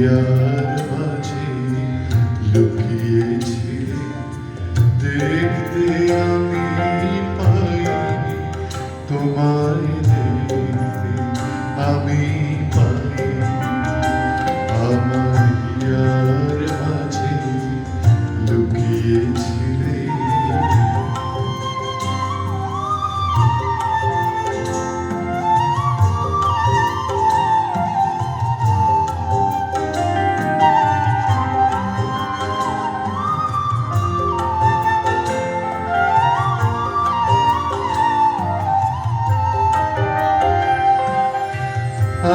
মায়ার মাঝে লুকিয়েছিলে দেখতে আমি পাইনি তোমার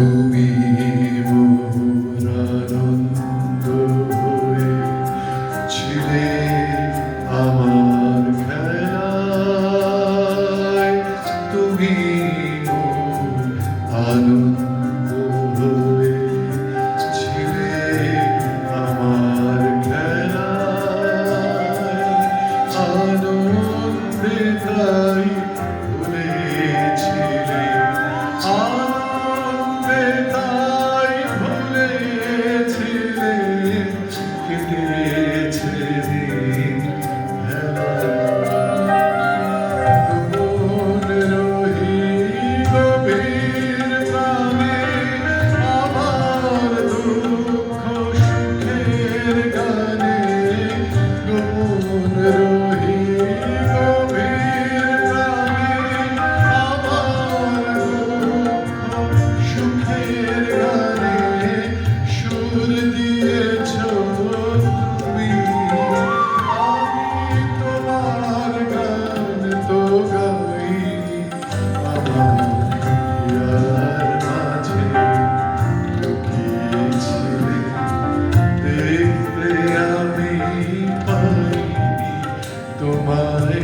to be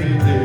Ele